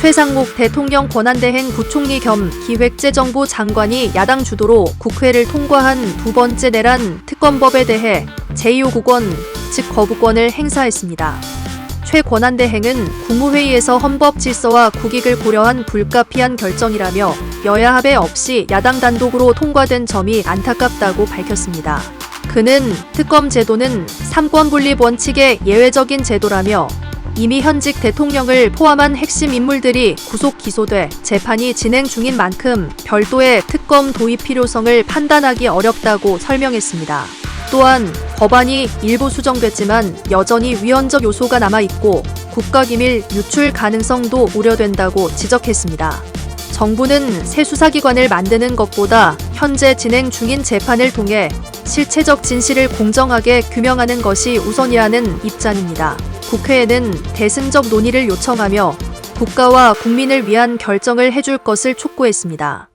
최상목 대통령 권한대행 부총리 겸 기획재정부 장관이 야당 주도로 국회를 통과한 두 번째 내란 특검법에 대해 제2호국원, 즉 거부권을 행사했습니다. 최 권한대행은 국무회의에서 헌법 질서와 국익을 고려한 불가피한 결정이라며 여야 합의 없이 야당 단독으로 통과된 점이 안타깝다고 밝혔습니다. 그는 특검 제도는 삼권 분립 원칙의 예외적인 제도라며 이미 현직 대통령을 포함한 핵심 인물들이 구속 기소돼 재판이 진행 중인 만큼 별도의 특검 도입 필요성을 판단하기 어렵다고 설명했습니다. 또한 법안이 일부 수정됐지만 여전히 위헌적 요소가 남아있고 국가기밀 유출 가능성도 우려된다고 지적했습니다. 정부는 새 수사기관을 만드는 것보다 현재 진행 중인 재판을 통해 실체적 진실을 공정하게 규명하는 것이 우선이라는 입장입니다. 국회에는 대승적 논의를 요청하며 국가와 국민을 위한 결정을 해줄 것을 촉구했습니다.